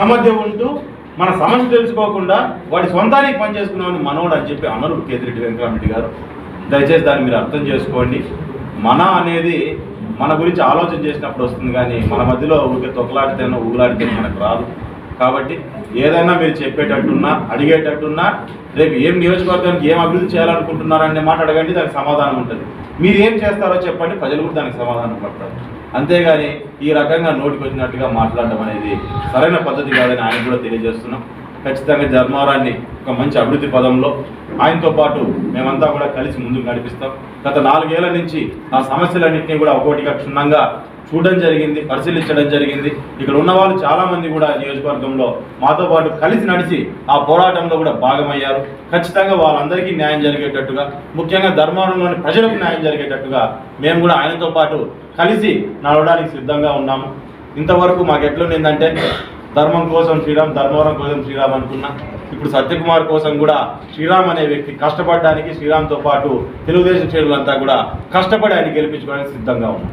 మన మధ్య ఉంటూ మన సమస్య తెలుసుకోకుండా వాడి సొంతానికి పనిచేసుకున్నామని మనోడు అని చెప్పి అమరు కేతిరెడ్డి వెంకటరామరెడ్డి గారు. దయచేసి దాన్ని మీరు అర్థం చేసుకోండి. మన అనేది మన గురించి ఆలోచన చేసినప్పుడు వస్తుంది కానీ మన మధ్యలో ఊరికే తొక్కలాడితేనో ఊగులాడితేనో మనకు రాదు. కాబట్టి ఏదైనా మీరు చెప్పేటట్టున్నా అడిగేటట్టున్నా రేపు ఏం నియోజకవర్గానికి ఏం అభివృద్ధి చేయాలనుకుంటున్నారనే మాట అడగండి దానికి సమాధానం ఉంటుంది. మీరు ఏం చేస్తారో చెప్పండి ప్రజలు కూడా దానికి సమాధానం పడతారు. అంతేగాని ఈ రకంగా నోటికి వచ్చినట్టుగా మాట్లాడడం అనేది సరైన పద్ధతి కాదని ఆయన కూడా తెలియజేస్తున్నాం. ఖచ్చితంగా ధర్మవరాన్ని ఒక మంచి అభివృద్ధి పదంలో ఆయనతో పాటు మేమంతా కూడా కలిసి ముందుకు నడిపిస్తాం. గత నాలుగేళ్ళ నుంచి ఆ సమస్యలన్నింటినీ కూడా ఒక్కోటిగా క్షుణ్ణంగా చూడడం జరిగింది పరిశీలించడం జరిగింది. ఇక్కడ ఉన్న వాళ్ళు చాలామంది కూడా నియోజకవర్గంలో మాతో పాటు కలిసి నడిచి ఆ పోరాటంలో కూడా భాగమయ్యారు. ఖచ్చితంగా వాళ్ళందరికీ న్యాయం జరిగేటట్టుగా ముఖ్యంగా ధర్మవరంలోని ప్రజలకు న్యాయం జరిగేటట్టుగా మేము కూడా ఆయనతో పాటు కలిసి నడవడానికి సిద్ధంగా ఉన్నాము. ఇంతవరకు మాకు ఎట్లుండిందంటే ధర్మం కోసం శ్రీరామ్ ధర్మవరం కోసం శ్రీరామ్ అనుకున్నా ఇప్పుడు సత్యకుమార్ కోసం కూడా శ్రీరామ్ అనే వ్యక్తి కష్టపడడానికి శ్రీరామ్తో పాటు తెలుగుదేశం శ్రేణులంతా కూడా కష్టపడి ఆయన గెలిపించుకోవడానికి సిద్ధంగా ఉన్నాం.